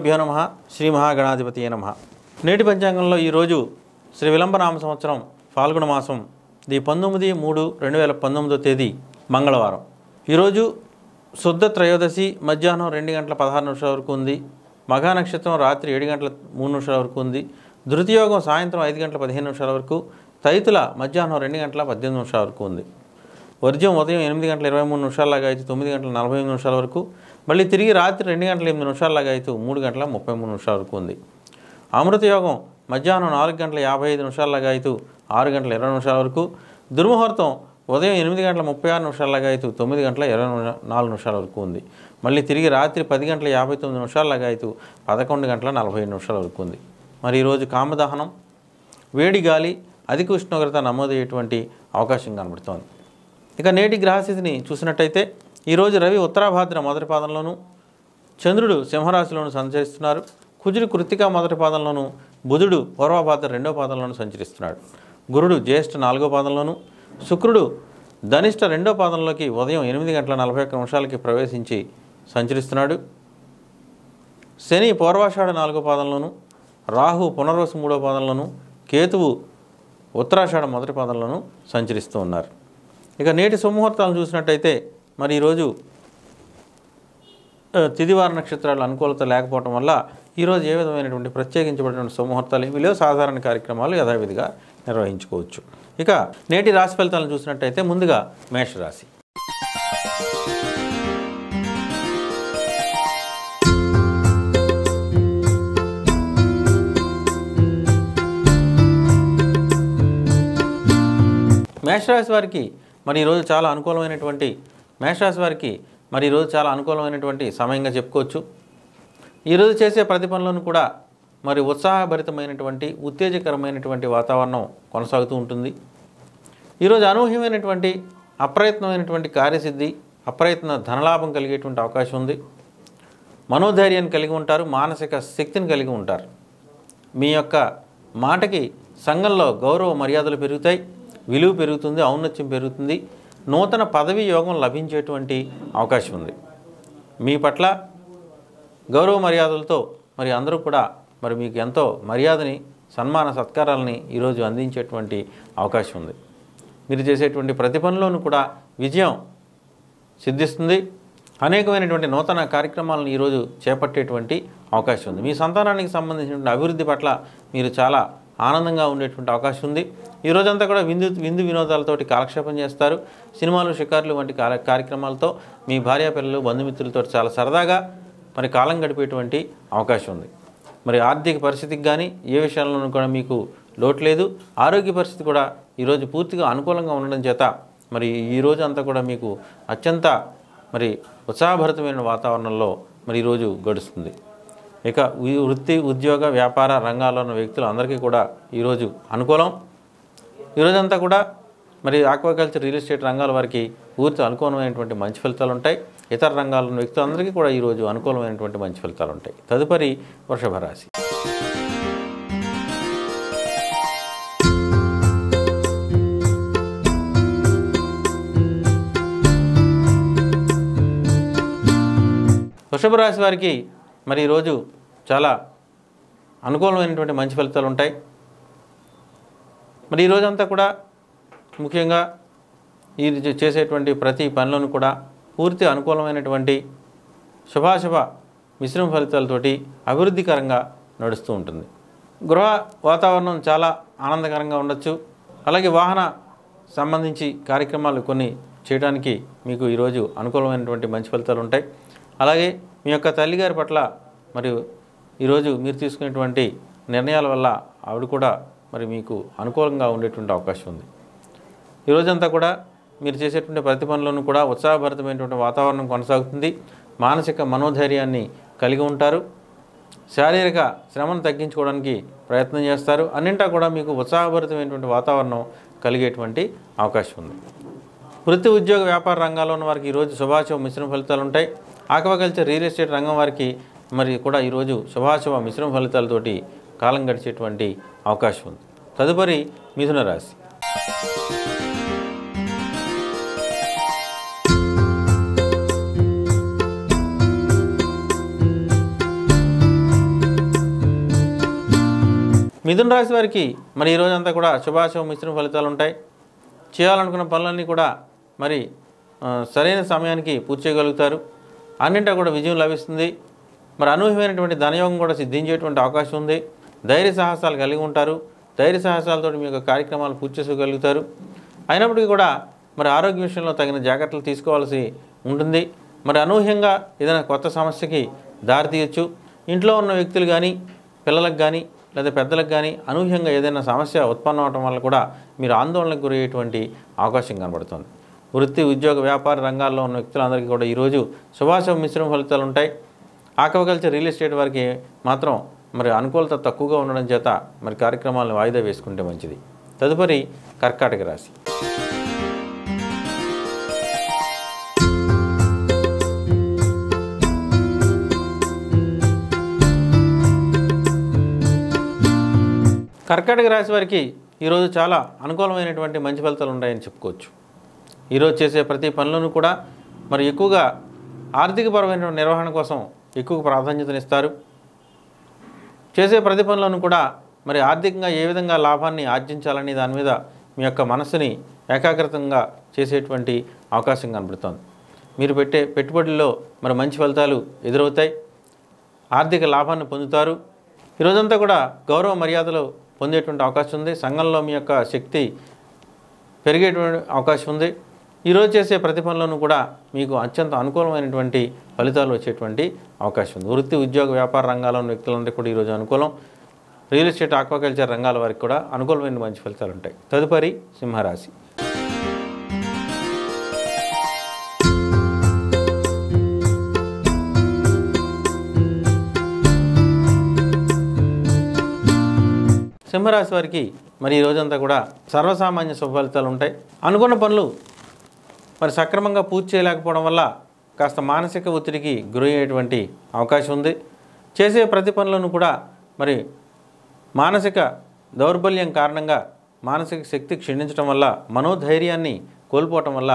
శ్రీ గురుభ్యో నమ శ్రీ మహాగణాధిపతి నమ. నేటి పంచాంగంలో ఈరోజు శ్రీ విలంబనామ సంవత్సరం ఫాల్గుణ మాసం ది పంతొమ్మిది మూడు రెండు వేల పంతొమ్మిదో తేదీ మంగళవారం. ఈరోజు శుద్ధ త్రయోదశి మధ్యాహ్నం రెండు గంటల పదహారు నిమిషాల వరకు ఉంది. మఘా నక్షత్రం రాత్రి ఏడు గంటల మూడు నిమిషాల వరకు ఉంది. ధృతియోగం సాయంత్రం ఐదు గంటల పదిహేను నిమిషాల వరకు తైతుల మధ్యాహ్నం రెండు గంటల పద్దెనిమిది నిమిషాల వరకు ఉంది. వర్జ్యం ఉదయం ఎనిమిది గంటల ఇరవై మూడు నిమిషాలలాగా అయితే తొమ్మిది గంటల నలభై ఎనిమిది నిమిషాల వరకు మళ్ళీ తిరిగి రాత్రి రెండు గంటల ఎనిమిది నిమిషాలలాగా అయితే మూడు గంటల ముప్పై మూడు నిమిషాల వరకు ఉంది. అమృత యోగం మధ్యాహ్నం నాలుగు గంటల యాభై ఐదు నిమిషాలలాగా అయితే ఆరు గంటల ఇరవై నిమిషాల వరకు. దుర్ముహూర్తం ఉదయం ఎనిమిది గంటల ముప్పై ఆరు నిమిషాలలాగా అయితే తొమ్మిది గంటల ఇరవై నాలుగు నిమిషాల వరకు ఉంది. మళ్ళీ తిరిగి రాత్రి పది గంటల యాభై తొమ్మిది నిమిషాలలాగా అయితే పదకొండు గంటల నలభై ఐదు నిమిషాల వరకు ఉంది. మరి ఈరోజు కామదహనం వేడి గాలి అధిక ఉష్ణోగ్రత నమోదయ్యేటువంటి అవకాశం కనబడుతోంది. ఇక నేటి గ్రహస్థితిని చూసినట్టయితే ఈరోజు రవి ఉత్తరాభాద్ర మొదటి పాదంలోను చంద్రుడు సింహరాశిలోను సంచరిస్తున్నారు. కుజుడు కృత్తిక మొదటి పాదంలోను బుధుడు పూర్వభాద్ర రెండో పాదంలోను సంచరిస్తున్నాడు. గురుడు జ్యేష్ఠ నాలుగో పాదంలోను శుక్రుడు ధనిష్ట రెండో పాదంలోకి ఉదయం ఎనిమిది గంటల నలభై ఒక్క నిమిషాలకి ప్రవేశించి సంచరిస్తున్నాడు. శని పూర్వాషాఢ నాలుగో పాదంలోను రాహు పునర్వసు మూడో పాదంలోను కేతువు ఉత్తరాషాఢ మొదటి పాదంలోను సంచరిస్తూ ఉన్నారు. ఇక నేటి సుముహూర్తాలను చూసినట్టయితే మరి ఈరోజు తిదివార నక్షత్రాలు అనుకూలత లేకపోవడం వల్ల ఈరోజు ఏ విధమైనటువంటి ప్రత్యేకించబడినటువంటి సుముహూర్తాలు ఏమీ లేవు. సాధారణ కార్యక్రమాలు యథావిధిగా నిర్వహించుకోవచ్చు. ఇక నేటి రాశి ఫలితాలను చూసినట్టయితే ముందుగా మేషరాశి. మేషరాశి వారికి మరి ఈరోజు చాలా అనుకూలమైనటువంటి మేషరాశి వారికి మరి ఈరోజు చాలా అనుకూలమైనటువంటి సమయంగా చెప్పుకోవచ్చు. ఈరోజు చేసే ప్రతి పనులను కూడా మరి ఉత్సాహభరితమైనటువంటి ఉత్తేజకరమైనటువంటి వాతావరణం కొనసాగుతూ ఉంటుంది. ఈరోజు అనూహ్యమైనటువంటి అప్రయత్నమైనటువంటి కార్యసిద్ధి అప్రయత్న ధనలాభం కలిగేటువంటి అవకాశం ఉంది. మనోధైర్యాన్ని కలిగి ఉంటారు మానసిక శక్తిని కలిగి ఉంటారు. మీ యొక్క మాటకి సంఘంలో గౌరవ మర్యాదలు పెరుగుతాయి విలువ పెరుగుతుంది ఔన్నత్యం పెరుగుతుంది. నూతన పదవి యోగం లభించేటువంటి అవకాశం ఉంది. మీ పట్ల గౌరవ మర్యాదలతో మరి అందరూ కూడా మరి మీకు ఎంతో మర్యాదని సన్మాన సత్కారాలని ఈరోజు అందించేటువంటి అవకాశం ఉంది. మీరు చేసేటువంటి ప్రతి పనిలోనూ కూడా విజయం సిద్ధిస్తుంది. అనేకమైనటువంటి నూతన కార్యక్రమాలను ఈరోజు చేపట్టేటువంటి అవకాశం ఉంది. మీ సంతానానికి సంబంధించినటువంటి అభివృద్ధి పట్ల మీరు చాలా ఆనందంగా ఉండేటువంటి అవకాశం ఉంది. ఈ రోజంతా కూడా విందు విందు వినోదాలతోటి కాలక్షేపం చేస్తారు. సినిమాలు షికార్లు వంటి కార్య- కార్యక్రమాలతో మీ భార్యా పిల్లలు బంధుమిత్రులతో చాలా సరదాగా మరి కాలం గడిపేటువంటి అవకాశం ఉంది. మరి ఆర్థిక పరిస్థితికి కానీ ఏ విషయాల్లోనూ కూడా మీకు లోటు లేదు. ఆరోగ్య పరిస్థితి కూడా ఈరోజు పూర్తిగా అనుకూలంగా ఉండడం చేత మరి ఈ అంతా కూడా మీకు అత్యంత మరి ఉత్సాహభరితమైన వాతావరణంలో మరి ఈరోజు గడుస్తుంది. ఇక వృత్తి ఉద్యోగ వ్యాపార రంగాల్లో ఉన్న వ్యక్తులు అందరికీ కూడా ఈరోజు అనుకూలం. ఈరోజంతా కూడా మరి ఆక్వాకల్చర్ రియల్ ఎస్టేట్ రంగాల వారికి పూర్తి అనుకూలమైనటువంటి మంచి ఫలితాలు ఉంటాయి. ఇతర రంగాల్లో ఉన్న వ్యక్తులందరికీ కూడా ఈరోజు అనుకూలమైనటువంటి మంచి ఫలితాలు ఉంటాయి. తదుపరి వృషభ రాశి. వృషభ రాశి వారికి మరి ఈరోజు చాలా అనుకూలమైనటువంటి మంచి ఫలితాలు ఉంటాయి. మరి ఈ రోజంతా కూడా ముఖ్యంగా ఈ చేసేటువంటి ప్రతి పనిలోనూ కూడా పూర్తి అనుకూలమైనటువంటి శుభాశుభ మిశ్రమ ఫలితాలతోటి అభివృద్ధికరంగా నడుస్తూ ఉంటుంది. గృహ వాతావరణం చాలా ఆనందకరంగా ఉండొచ్చు. అలాగే వాహన సంబంధించి కార్యక్రమాలు కొన్ని చేయడానికి మీకు ఈరోజు అనుకూలమైనటువంటి మంచి ఫలితాలు ఉంటాయి. అలాగే మీ యొక్క తల్లిగారి పట్ల మరియు ఈరోజు మీరు తీసుకునేటువంటి నిర్ణయాల వల్ల ఆవిడ కూడా మరి మీకు అనుకూలంగా ఉండేటువంటి అవకాశం ఉంది. ఈ రోజంతా కూడా మీరు చేసేటువంటి ప్రతి పనులను కూడా ఉత్సాహభరితమైనటువంటి వాతావరణం కొనసాగుతుంది. మానసిక మనోధైర్యాన్ని కలిగి ఉంటారు. శారీరక శ్రమను తగ్గించుకోవడానికి ప్రయత్నం చేస్తారు. అన్నింటా కూడా మీకు ఉత్సాహభరితమైనటువంటి వాతావరణం కలిగేటువంటి అవకాశం ఉంది. వృత్తి ఉద్యోగ వ్యాపార రంగాల్లో ఉన్న వారికి ఈరోజు శుభాశుభ మిశ్రమ ఫలితాలు ఉంటాయి. ఆక్వాకల్చర్ రియల్ ఎస్టేట్ రంగం వారికి మరి కూడా ఈరోజు శుభాశుభ మిశ్రమ ఫలితాలతోటి కాలం గడిచేటువంటి అవకాశం ఉంది. తదుపరి మిథున రాశి. మిథున రాశి వారికి మరి ఈరోజంతా కూడా శుభాశుభ మిశ్రమ ఫలితాలు ఉంటాయి చేయాలనుకున్న పనులన్నీ కూడా మరి సరైన సమయానికి పూర్తి చేయగలుగుతారు. అన్నింటా కూడా విజయం లభిస్తుంది. మరి అనూహ్యమైనటువంటి ధనయోగం కూడా సిద్ధించేటువంటి అవకాశం ఉంది. ధైర్య సాహసాలు కలిగి ఉంటారు. ధైర్య సాహసాలతో మీ యొక్క కార్యక్రమాలు పూర్తి చేసుకోగలుగుతారు. అయినప్పటికీ కూడా మరి ఆరోగ్య విషయంలో తగిన జాగ్రత్తలు తీసుకోవాల్సి ఉంటుంది. మరి అనూహ్యంగా ఏదైనా కొత్త సమస్యకి దారితీయచ్చు ఇంట్లో ఉన్న వ్యక్తులు కానీ పిల్లలకు కానీ లేదా పెద్దలకు కానీ అనూహ్యంగా ఏదైనా సమస్య ఉత్పన్నం అవటం వల్ల కూడా మీరు ఆందోళనకు గురయ్యేటువంటి అవకాశం కనబడుతుంది. వృత్తి ఉద్యోగ వ్యాపార రంగాల్లో ఉన్న వ్యక్తులందరికీ కూడా ఈరోజు శుభాశుభ మిశ్రమ ఫలితాలు ఉంటాయి. ఆక్వాకల్చర్ రియల్ ఎస్టేట్ వారికి మాత్రం మరి అనుకూలత తక్కువగా ఉండడం చేత మరి కార్యక్రమాలను వాయిదా వేసుకుంటే మంచిది. తదుపరి కర్కాటక రాశి. కర్కాటక రాశి వారికి ఈరోజు చాలా అనుకూలమైనటువంటి మంచి ఫలితాలు ఉంటాయని చెప్పుకోవచ్చు. ఈరోజు చేసే ప్రతి పనులను కూడా మరి ఎక్కువగా ఆర్థికపరమైన నిర్వహణ కోసం ఎక్కువ ప్రాధాన్యతనిస్తారు. చేసే ప్రతి పనులను కూడా మరి ఆర్థికంగా ఏ విధంగా లాభాన్ని ఆర్జించాలని దాని మీద మీ యొక్క మనసుని ఏకాగ్రతంగా చేసేటువంటి అవకాశం కనబడుతోంది. మీరు పెట్టే పెట్టుబడుల్లో మరి మంచి ఫలితాలు ఎదురవుతాయి. ఆర్థిక లాభాన్ని పొందుతారు. ఈ రోజంతా కూడా గౌరవ మర్యాదలు పొందేటువంటి అవకాశం ఉంది. సంఘంలో మీ యొక్క శక్తి పెరిగేటువంటి అవకాశం ఉంది. ఈరోజు చేసే ప్రతి పనులను కూడా మీకు అత్యంత అనుకూలమైనటువంటి ఫలితాలు వచ్చేటువంటి అవకాశం ఉంది. వృత్తి ఉద్యోగ వ్యాపార రంగాల్లో ఉన్న వ్యక్తులందరికీ కూడా ఈరోజు అనుకూలం. రియల్ ఎస్టేట్ ఆక్వాకల్చర్ రంగాల వారికి కూడా అనుకూలమైన మంచి ఫలితాలు ఉంటాయి. తదుపరి సింహరాశి. సింహరాశి వారికి మరి ఈ రోజంతా కూడా సర్వసామాన్య శుభ ఫలితాలు ఉంటాయి. అనుకున్న పనులు మరి సక్రమంగా పూర్తి చేయలేకపోవడం వల్ల కాస్త మానసిక ఒత్తిడికి గురయ్యేటువంటి అవకాశం ఉంది. చేసే ప్రతి పనులను కూడా మరి మానసిక దౌర్బల్యం కారణంగా మానసిక శక్తి క్షీణించడం వల్ల మనోధైర్యాన్ని కోల్పోవటం వల్ల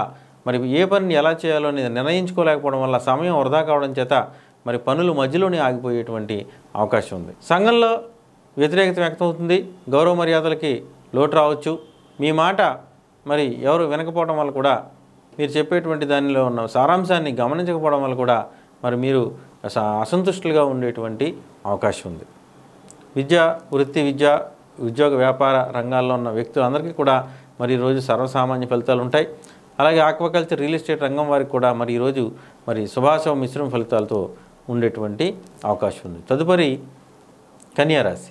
మరి ఏ పనిని ఎలా చేయాలో అనేది నిర్ణయించుకోలేకపోవడం వల్ల సమయం వృధా కావడం చేత మరి పనులు మధ్యలోనే ఆగిపోయేటువంటి అవకాశం ఉంది. సంఘంలో వ్యతిరేకత వ్యక్తమవుతుంది. గౌరవ మర్యాదలకి లోటు రావచ్చు. మీ మాట మరి ఎవరు వినకపోవడం వల్ల కూడా మీరు చెప్పేటువంటి దానిలో ఉన్న సారాంశాన్ని గమనించకపోవడం వల్ల కూడా మరి మీరు అసంతుష్టులుగా ఉండేటువంటి అవకాశం ఉంది. విద్య వృత్తి విద్య ఉద్యోగ వ్యాపార రంగాల్లో ఉన్న వ్యక్తులందరికీ కూడా మరి ఈరోజు సర్వసామాన్య ఫలితాలు ఉంటాయి. అలాగే ఆక్వాకల్చర్ రియల్ ఎస్టేట్ రంగం వారికి కూడా మరి ఈరోజు మరి శుభాశవ మిశ్రమ ఫలితాలతో ఉండేటువంటి అవకాశం ఉంది. తదుపరి కన్యారాశి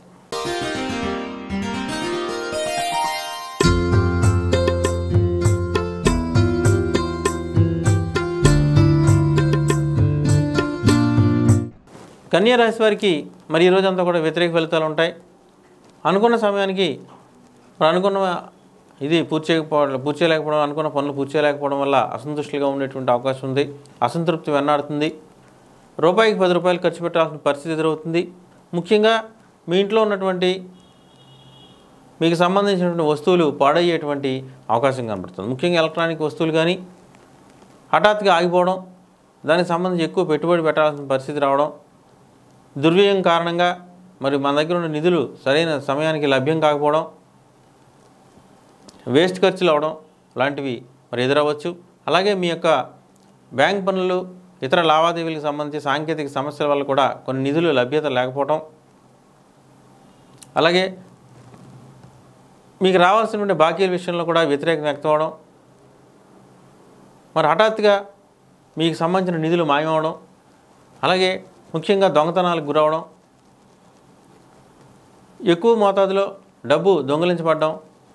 కన్యా రాశి వారికి మరి ఈ రోజంతా కూడా వ్యతిరేక ఫలితాలు ఉంటాయి. అనుకున్న సమయానికి మరి అనుకున్న ఇది పూర్తి చేయకపోవడం పూర్తి చేయలేకపోవడం అనుకున్న పనులు పూర్తి చేయలేకపోవడం వల్ల అసంతృష్టిగా ఉండేటువంటి అవకాశం ఉంది. అసంతృప్తి వెన్నాడుతుంది. రూపాయికి పది రూపాయలు ఖర్చు పెట్టాల్సిన పరిస్థితి ఎదురవుతుంది. ముఖ్యంగా మీ ఇంట్లో ఉన్నటువంటి మీకు సంబంధించినటువంటి వస్తువులు పాడయ్యేటువంటి అవకాశం కనబడుతుంది. ముఖ్యంగా ఎలక్ట్రానిక్ వస్తువులు కానీ హఠాత్తుగా ఆగిపోవడం దానికి సంబంధించి ఎక్కువ పెట్టుబడి పెట్టాల్సిన పరిస్థితి రావడం దుర్వ్యయం కారణంగా మరి మన దగ్గర ఉన్న నిధులు సరైన సమయానికి లభ్యం కాకపోవడం వేస్ట్ ఖర్చులు అవడం లాంటివి మరి ఎదురవ్వచ్చు. అలాగే మీ యొక్క బ్యాంక్ పనులు ఇతర లావాదేవీలకు సంబంధించి సాంకేతిక సమస్యల వల్ల కూడా కొన్ని నిధులు లభ్యత లేకపోవడం అలాగే మీకు రావాల్సినటువంటి బాకీల విషయంలో కూడా వ్యతిరేకం వ్యక్తం అవడం మరి హఠాత్తుగా మీకు సంబంధించిన నిధులు మాయమవడం. అలాగే ముఖ్యంగా దొంగతనాలకు గురవడం ఎక్కువ మోతాదులో డబ్బు దొంగిలించబడడం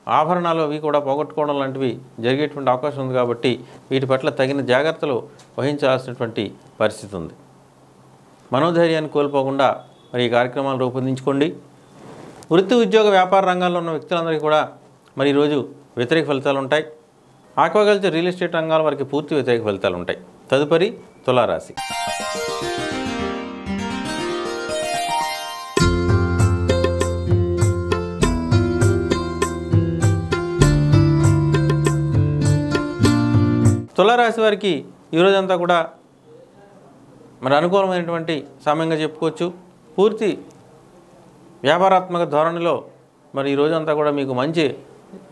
ఆభరణాలు అవి కూడా పోగొట్టుకోవడం లాంటివి జరిగేటువంటి అవకాశం ఉంది కాబట్టి వీటి పట్ల తగిన జాగ్రత్తలు వహించాల్సినటువంటి పరిస్థితి ఉంది. మనోధైర్యాన్ని కోల్పోకుండా మరి ఈ కార్యక్రమాలు రూపొందించుకోండి. వృత్తి ఉద్యోగ వ్యాపార రంగాల్లో ఉన్న వ్యక్తులందరికీ కూడా మరి ఈరోజు వ్యతిరేక ఫలితాలు ఉంటాయి. ఆక్వాకల్చర్ రియల్ ఎస్టేట్ రంగాల వారికి పూర్తి వ్యతిరేక ఫలితాలు ఉంటాయి. తదుపరి తులారాశి. తులారాశి వారికి ఈరోజంతా కూడా మరి అనుకూలమైనటువంటి సమయంగా చెప్పుకోవచ్చు. పూర్తి వ్యాపారాత్మక ధోరణిలో మరి ఈ రోజంతా కూడా మీకు మంచి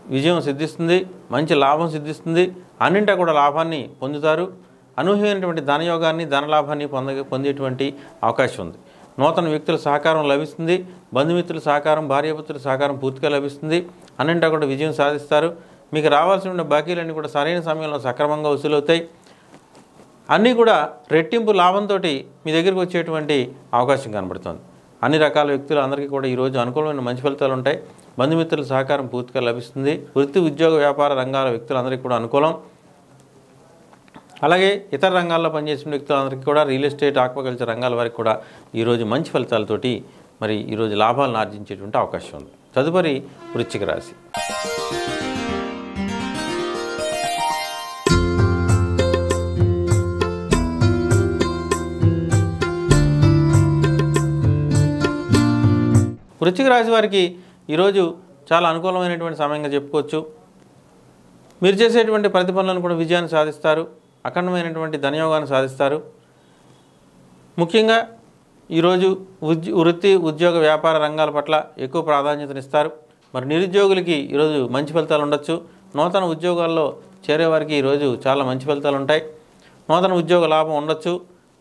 విజయం సిద్ధిస్తుంది మంచి లాభం సిద్ధిస్తుంది. అన్నింటా కూడా లాభాన్ని పొందుతారు. అనూహ్యమైనటువంటి ధనయోగాన్ని ధనలాభాన్ని పొంద పొందేటువంటి అవకాశం ఉంది. నూతన వ్యక్తుల సహకారం లభిస్తుంది. బంధుమిత్రుల సహకారం భార్యాపుత్రుల సహకారం పూర్తిగా లభిస్తుంది. అన్నింటా కూడా విజయం సాధిస్తారు. మీకు రావాల్సిన బాకీలన్నీ కూడా సరైన సమయంలో సక్రమంగా వసూలవుతాయి అన్నీ కూడా రెట్టింపు లాభంతో మీ దగ్గరికి వచ్చేటువంటి అవకాశం కనబడుతుంది. అన్ని రకాల వ్యక్తులు అందరికీ కూడా ఈరోజు అనుకూలమైన మంచి ఫలితాలు ఉంటాయి. బంధుమిత్రుల సహకారం పూర్తిగా లభిస్తుంది. వృత్తి ఉద్యోగ వ్యాపార రంగాల వ్యక్తులందరికీ కూడా అనుకూలం. అలాగే ఇతర రంగాల్లో పనిచేసిన వ్యక్తులందరికీ కూడా రియల్ ఎస్టేట్ ఆక్వాకల్చర్ రంగాల వారికి కూడా ఈరోజు మంచి ఫలితాలతోటి మరి ఈరోజు లాభాలను ఆర్జించేటువంటి అవకాశం ఉంది. తదుపరి వృశ్చిక రాశి. వృశ్చిక రాశి వారికి ఈరోజు చాలా అనుకూలమైనటువంటి సమయంగా చెప్పుకోవచ్చు. మీరు చేసేటువంటి ప్రతి పనులను కూడా విజయాన్ని సాధిస్తారు. అఖండమైనటువంటి ధనయోగాన్ని సాధిస్తారు. ముఖ్యంగా ఈరోజు ఉద్య వృత్తి ఉద్యోగ వ్యాపార రంగాల పట్ల ఎక్కువ ప్రాధాన్యతనిస్తారు. మరి నిరుద్యోగులకి ఈరోజు మంచి ఫలితాలు ఉండొచ్చు. నూతన ఉద్యోగాల్లో చేరేవారికి ఈరోజు చాలా మంచి ఫలితాలు ఉంటాయి. నూతన ఉద్యోగ లాభం ఉండొచ్చు.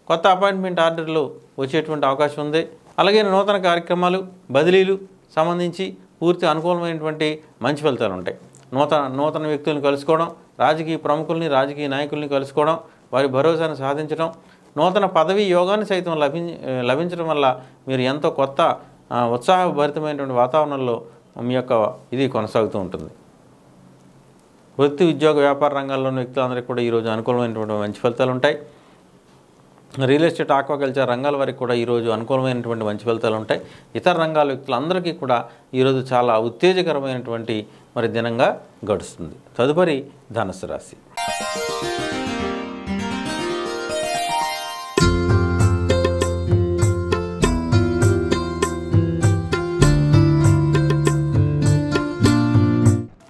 కొత్త అపాయింట్మెంట్ ఆర్డర్లు వచ్చేటువంటి అవకాశం ఉంది. అలాగే నూతన కార్యక్రమాలు బదిలీలు సంబంధించి పూర్తి అనుకూలమైనటువంటి మంచి ఫలితాలు ఉంటాయి. నూతన నూతన వ్యక్తులను కలుసుకోవడం రాజకీయ ప్రముఖుల్ని రాజకీయ నాయకుల్ని కలుసుకోవడం వారి భరోసాను సాధించడం నూతన పదవి యోగాన్ని సైతం లభి లభించడం వల్ల మీరు ఎంతో కొత్త ఉత్సాహభరితమైనటువంటి వాతావరణంలో మీ యొక్క ఇది కొనసాగుతూ ఉంటుంది. వృత్తి ఉద్యోగ వ్యాపార రంగాల్లోని వ్యక్తులందరికీ కూడా ఈరోజు అనుకూలమైనటువంటి మంచి ఫలితాలు ఉంటాయి. రియల్ ఎస్టేట్ ఆక్వాకల్చర్ రంగాల వారికి కూడా ఈరోజు అనుకూలమైనటువంటి మంచి ఫలితాలు ఉంటాయి. ఇతర రంగాల వ్యక్తులందరికీ కూడా ఈరోజు చాలా ఉత్తేజకరమైనటువంటి మరి దినంగా గడుస్తుంది. తదుపరి ధనుసు రాశి.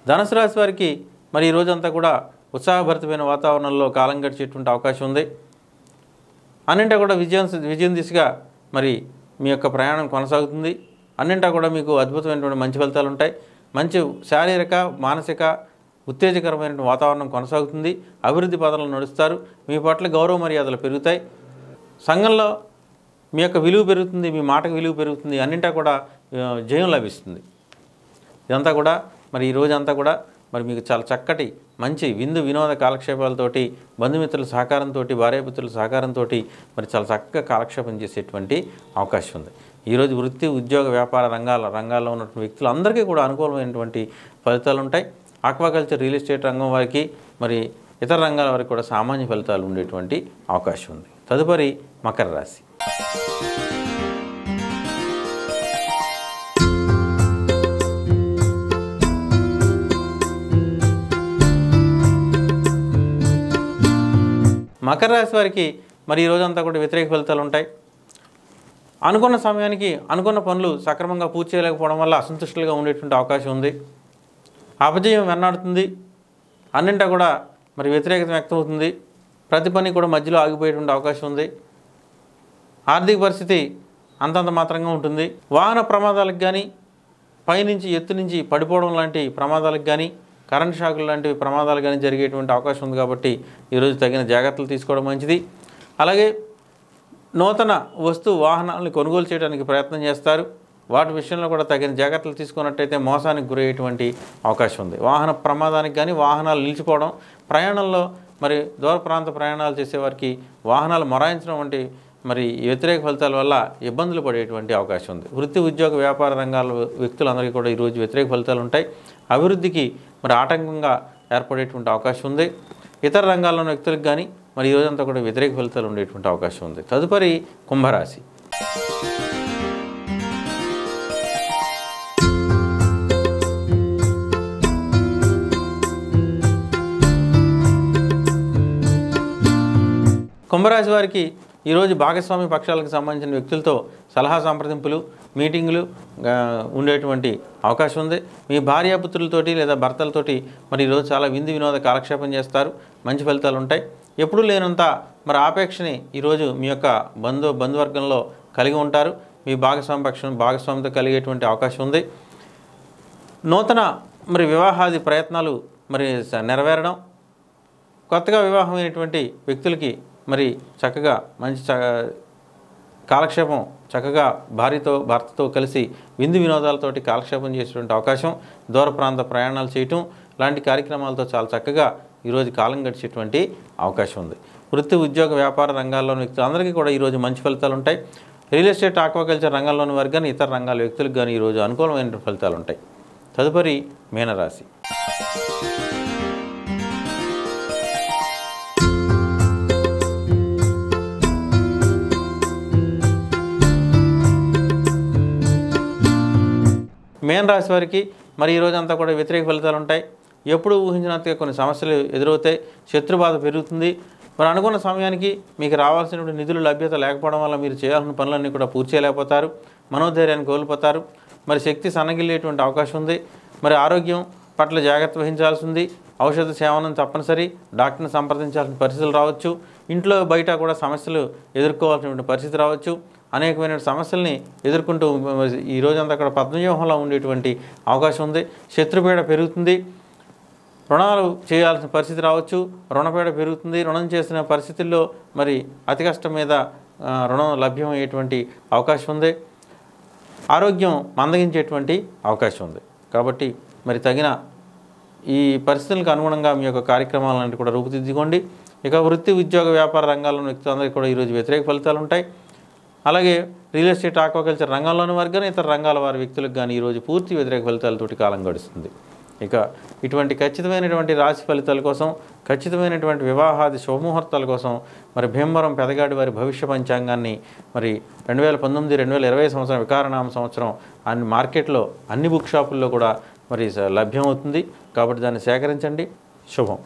ధనుసు రాశి వారికి మరి ఈ రోజంతా కూడా ఉత్సాహభరితమైన వాతావరణంలో కాలం గడిచేటువంటి అవకాశం ఉంది. అన్నింటా కూడా విజయం విజయం దిశగా మరి మీ యొక్క ప్రయాణం కొనసాగుతుంది. అన్నింటా కూడా మీకు అద్భుతమైనటువంటి మంచి ఫలితాలు ఉంటాయి. మంచి శారీరక మానసిక ఉత్తేజకరమైన వాతావరణం కొనసాగుతుంది. అభివృద్ధి పదాలను నడుస్తారు. మీ పట్ల గౌరవ మర్యాదలు పెరుగుతాయి. సంఘంలో మీ యొక్క విలువ పెరుగుతుంది మీ మాటకు విలువ పెరుగుతుంది. అన్నింటా కూడా జయం లభిస్తుంది. ఇదంతా కూడా మరి ఈ రోజంతా కూడా మరి మీకు చాలా చక్కటి మంచి విందు వినోద కాలక్షేపాలతోటి బంధుమిత్రుల సహకారంతో భార్యాపుత్రుల సహకారంతో మరి చాలా చక్కగా కాలక్షేపం చేసేటువంటి అవకాశం ఉంది. ఈరోజు వృత్తి ఉద్యోగ వ్యాపార రంగాల రంగాల్లో ఉన్నటువంటి వ్యక్తులందరికీ కూడా అనుకూలమైనటువంటి ఫలితాలు ఉంటాయి. ఆక్వాకల్చర్ రియల్ ఎస్టేట్ రంగం వారికి మరి ఇతర రంగాల వారికి కూడా సామాన్య ఫలితాలు ఉండేటువంటి అవకాశం ఉంది. తదుపరి మకర రాశి. మకర రాశి వారికి మరి ఈ రోజంతా కూడా వ్యతిరేక ఫలితాలు ఉంటాయి. అనుకున్న సమయానికి అనుకున్న పనులు సక్రమంగా పూర్తి చేయలేకపోవడం వల్ల అసంతుష్టులుగా ఉండేటువంటి అవకాశం ఉంది. అపజయం వెన్నాడుతుంది. అన్నింటా కూడా మరి వ్యతిరేకత వ్యక్తమవుతుంది. ప్రతి పని కూడా మధ్యలో ఆగిపోయేటువంటి అవకాశం ఉంది. ఆర్థిక పరిస్థితి అంతంత మాత్రంగా ఉంటుంది. వాహన ప్రమాదాలకు కానీ పైనుంచి ఎత్తు నుంచి పడిపోవడం లాంటి ప్రమాదాలకు కానీ కరెంట్ షాకులు లాంటివి ప్రమాదాలు కానీ జరిగేటువంటి అవకాశం ఉంది కాబట్టి ఈరోజు తగిన జాగ్రత్తలు తీసుకోవడం మంచిది. అలాగే నూతన వస్తు వాహనాలను కొనుగోలు చేయడానికి ప్రయత్నం చేస్తారు. వాటి విషయంలో కూడా తగిన జాగ్రత్తలు తీసుకున్నట్టయితే మోసానికి గురయ్యేటువంటి అవకాశం ఉంది. వాహన ప్రమాదానికి కానీ వాహనాలు నిలిచిపోవడం ప్రయాణంలో మరి దూర ప్రాంత ప్రయాణాలు చేసేవారికి వాహనాలు మొరాయించడం వంటి మరి వ్యతిరేక ఫలితాల వల్ల ఇబ్బందులు పడేటువంటి అవకాశం ఉంది. వృత్తి ఉద్యోగ వ్యాపార రంగాల వ్యక్తులందరికీ కూడా ఈరోజు వ్యతిరేక ఫలితాలు ఉంటాయి. అభివృద్ధికి మరి ఆటంకంగా ఏర్పడేటువంటి అవకాశం ఉంది. ఇతర రంగాల్లోని వ్యక్తులకు కానీ మరి ఈరోజంతా కూడా వ్యతిరేక ఫలితాలు ఉండేటువంటి అవకాశం ఉంది. తదుపరి కుంభరాశి. కుంభరాశి వారికి ఈరోజు భాగస్వామి పక్షాలకు సంబంధించిన వ్యక్తులతో సలహా సంప్రదింపులు మీటింగులు ఉండేటువంటి అవకాశం ఉంది. మీ భార్యాపుత్రులతోటి లేదా భర్తలతోటి మరి ఈరోజు చాలా విందు వినోద కాలక్షేపం చేస్తారు. మంచి ఫలితాలు ఉంటాయి. ఎప్పుడూ లేనంత మరి ఆపేక్షని ఈరోజు మీ యొక్క బంధు బంధువర్గంలో కలిగి ఉంటారు. మీ భాగస్వామి పక్షం భాగస్వామితో కలిగేటువంటి అవకాశం ఉంది. నూతన మరి వివాహాది ప్రయత్నాలు మరి స- నెరవేరడం కొత్తగా వివాహమైనటువంటి వ్యక్తులకి మరి చక్కగా మంచి చ కాలక్షేపం చక్కగా భార్యతో భర్తతో కలిసి విందు వినోదాలతోటి కాలక్షేపం చేసేటువంటి అవకాశం దూర ప్రాంత ప్రయాణాలు చేయటం లాంటి కార్యక్రమాలతో చాలా చక్కగా ఈరోజు కాలం గడిచేటువంటి అవకాశం ఉంది. వృత్తి ఉద్యోగ వ్యాపార రంగాల్లోని వ్యక్తులు అందరికీ కూడా ఈరోజు మంచి ఫలితాలు ఉంటాయి. రియల్ ఎస్టేట్ ఆక్వాకల్చర్ రంగంలోని వారికి కానీ ఇతర రంగాల వ్యక్తులకు కానీ ఈరోజు అనుకూలమైన ఫలితాలు ఉంటాయి. తదుపరి మీనరాశి. మేన రాశి వారికి మరి ఈ రోజంతా కూడా వ్యతిరేక ఫలితాలు ఉంటాయి. ఎప్పుడు ఊహించినంతగా కొన్ని సమస్యలు ఎదురవుతాయి. శత్రుబాధ పెరుగుతుంది. మరి అనుకున్న సమయానికి మీకు రావాల్సినటువంటి నిధులు లభ్యత లేకపోవడం వల్ల మీరు చేయాల్సిన పనులన్నీ కూడా పూర్తి చేయలేకపోతారు. మనోధైర్యాన్ని కోల్పోతారు. మరి శక్తి సన్నగిల్లేటువంటి అవకాశం ఉంది. మరి ఆరోగ్యం పట్ల జాగ్రత్త వహించాల్సింది. ఔషధ సేవనం తప్పనిసరి. డాక్టర్ని సంప్రదించాల్సిన పరిస్థితులు రావచ్చు. ఇంట్లో బయట కూడా సమస్యలు ఎదుర్కోవాల్సినటువంటి పరిస్థితి రావచ్చు. అనేకమైన సమస్యల్ని ఎదుర్కొంటూ ఈ రోజంతా అక్కడ పద్మవ్యూహంలో ఉండేటువంటి అవకాశం ఉంది. శత్రుపీడ పెరుగుతుంది. రుణాలు చేయాల్సిన పరిస్థితి రావచ్చు. రుణపేడ పెరుగుతుంది. రుణం చేసిన పరిస్థితుల్లో మరి అతి కష్టం మీద రుణం లభ్యమయ్యేటువంటి అవకాశం ఉంది. ఆరోగ్యం మందగించేటువంటి అవకాశం ఉంది. కాబట్టి మరి తగిన ఈ పరిస్థితులకు అనుగుణంగా మీ యొక్క కార్యక్రమాలన్నీ కూడా రూపుదిద్దుకోండి. ఇక వృత్తి ఉద్యోగ వ్యాపార రంగాల్లో వ్యక్తులందరికీ కూడా ఈరోజు వ్యతిరేక ఫలితాలు ఉంటాయి. అలాగే రియల్ ఎస్టేట్ ఆక్వాకల్చర్ రంగంలోని వారికి కానీ ఇతర రంగాల వారి వ్యక్తులకు కానీ ఈరోజు పూర్తి వ్యతిరేక ఫలితాలతోటి కాలం గడుస్తుంది. ఇక ఇటువంటి ఖచ్చితమైనటువంటి రాశి ఫలితాల కోసం ఖచ్చితమైనటువంటి వివాహాది శుభముహూర్తాల కోసం మరి భీమవరం పెదగాడి వారి భవిష్య పంచాంగాన్ని మరి రెండు వేల పంతొమ్మిది రెండు వేల ఇరవై సంవత్సరం వికారనామ సంవత్సరం అన్ని మార్కెట్లో అన్ని బుక్ షాపుల్లో కూడా మరి స- లభ్యమవుతుంది. కాబట్టి దాన్ని సేకరించండి. శుభం.